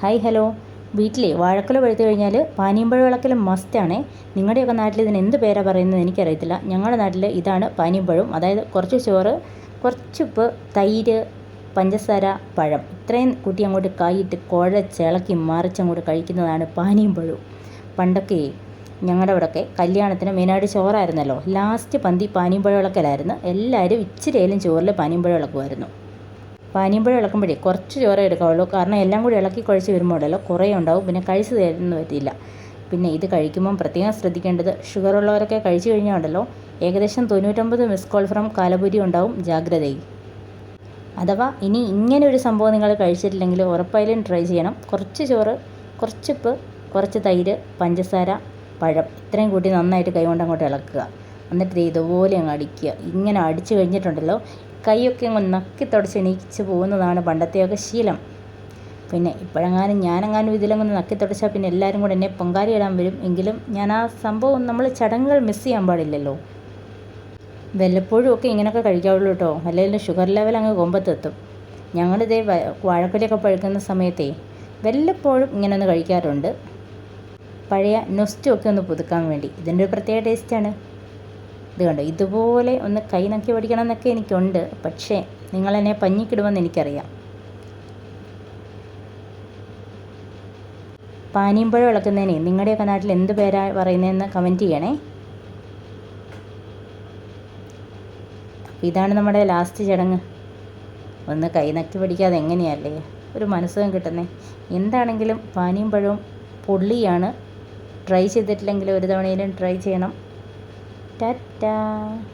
Hi hello വീട്ടിലെ വാഴക്കുല പഴുത്തു കഴിഞ്ഞാൽ പാനീയം പാനിയമ്പഴ വിളക്കൽ മസ്റ്റാണേ നിങ്ങളുടെയൊക്കെ നാട്ടിൽ ഇതിന് എന്ത് പേരാ പറയുന്നത് എനിക്കറിയത്തില്ല. ഞങ്ങളുടെ നാട്ടിൽ ഇതാണ് പാനീയം പാനിയമ്പഴം. അതായത് കുറച്ച് ചോറ് കുറച്ചുപ്പ് തൈര് പഞ്ചസാര പഴം. ഇത്രയും കൂട്ടി അങ്ങോട്ട് കായിട്ട് കുഴച്ചിളക്കി മറിച്ചങ്ങോട്ട് കഴിക്കുന്നതാണ് പാനീയം പാനിയമ്പഴവും പണ്ടൊക്കെ ഞങ്ങളുടെ അവിടെയൊക്കെ കല്യാണത്തിന് മെയിനായിട്ട് ചോറായിരുന്നല്ലോ. ലാസ്റ്റ് പന്തി പാനിയമ്പഴ വിളക്കലായിരുന്നു. എല്ലാവരും ഇച്ചിരിയേലും ചോറിൽ പാനിയമ്പഴ വിളക്കുമായിരുന്നു. പാനിയമ്പഴം ഇളക്കുമ്പോഴേ കുറച്ച് ചോറേ എടുക്കാവുള്ളൂ. കാരണം എല്ലാം കൂടി ഇളക്കി കുഴച്ച് വരുമ്പോഴല്ലോ കുറേ ഉണ്ടാവും. പിന്നെ കഴിച്ച് തരുന്നു പറ്റിയില്ല. പിന്നെ ഇത് കഴിക്കുമ്പം പ്രത്യേകം ശ്രദ്ധിക്കേണ്ടത് ഷുഗർ ഉള്ളവരൊക്കെ കഴിച്ചു കഴിഞ്ഞാൽ ഉണ്ടല്ലോ. ഏകദേശം തൊണ്ണൂറ്റൊമ്പത് മിസ് കോൾ ഫ്രം കാലപുരി ഉണ്ടാവും. ജാഗ്രതയിൽ. അഥവാ ഇനി ഇങ്ങനെ ഒരു സംഭവം നിങ്ങൾ കഴിച്ചിട്ടില്ലെങ്കിൽ ഉറപ്പായാലും ട്രൈ ചെയ്യണം. കുറച്ച് ചോറ് കുറച്ചുപ്പ് കുറച്ച് തൈര് പഞ്ചസാര പഴം ഇത്രയും കൂട്ടി നന്നായിട്ട് കൈകൊണ്ട് അങ്ങോട്ട് ഇളക്കുക. എന്നിട്ട് ഇതുപോലെ അങ്ങ് അടിക്കുക. ഇങ്ങനെ അടിച്ചു കഴിഞ്ഞിട്ടുണ്ടല്ലോ കൈയൊക്കെ അങ്ങ് നക്കി തുടച്ച് എണീച്ച് പോകുന്നതാണ് പണ്ടത്തെയൊക്കെ ശീലം. പിന്നെ ഇപ്പോഴെങ്ങാനും ഞാനെങ്ങാനും ഇതിലങ്ങ് നക്കി തുടച്ചാൽ പിന്നെ എല്ലാവരും കൂടെ എന്നെ പൊങ്കാരി പൊങ്കാലയിടാൻ വരും. എങ്കിലും ഞാൻ ആ സംഭവം നമ്മൾ ചടങ്ങുകൾ മിസ് ചെയ്യാൻ പാടില്ലല്ലോ. വല്ലപ്പോഴും ഒക്കെ ഇങ്ങനെയൊക്കെ കഴിക്കാവുള്ളൂ കേട്ടോ. അല്ലെങ്കിൽ ഷുഗർ ലെവൽ അങ്ങ് കൊമ്പത്തെത്തും. ഞങ്ങളിതേ വാഴക്കുലയൊക്കെ പഴുക്കുന്ന സമയത്തേ വല്ലപ്പോഴും ഇങ്ങനെ ഒന്ന് കഴിക്കാറുണ്ട്. പഴയ നൊസ്റ്റും ഒക്കെ ഒന്ന് പുതുക്കാൻ വേണ്ടി. ഇതിന്റെ ഒരു പ്രത്യേക ടേസ്റ്റാണ് ഇത് കണ്ടോ ഇതുപോലെ ഒന്ന് കൈ നക്കി പഠിക്കണം എന്നൊക്കെ എനിക്കുണ്ട്. പക്ഷേ നിങ്ങളെന്നെ പഞ്ഞിക്കിടുമെന്ന് എനിക്കറിയാം. പാനിയമ്പഴം ഇളക്കുന്നതിനെ നിങ്ങളുടെയൊക്കെ നാട്ടിൽ എന്ത് പേരാ പറയുന്നതെന്ന് കമന്റ് ചെയ്യണേ. ഇതാണ് നമ്മുടെ ലാസ്റ്റ് ചടങ്ങ്. ഒന്ന് കൈ നക്കി പിടിക്കാതെ എങ്ങനെയല്ലേ? ഒരു മനസ്സുഖം കിട്ടുന്നേ. എന്താണെങ്കിലും പാനിയും പഴവും പൊള്ളിയാണ്. ട്രൈ ചെയ്തിട്ടില്ലെങ്കിൽ ഒരു തവണയിലും ട്രൈ ചെയ്യണം. Da-da.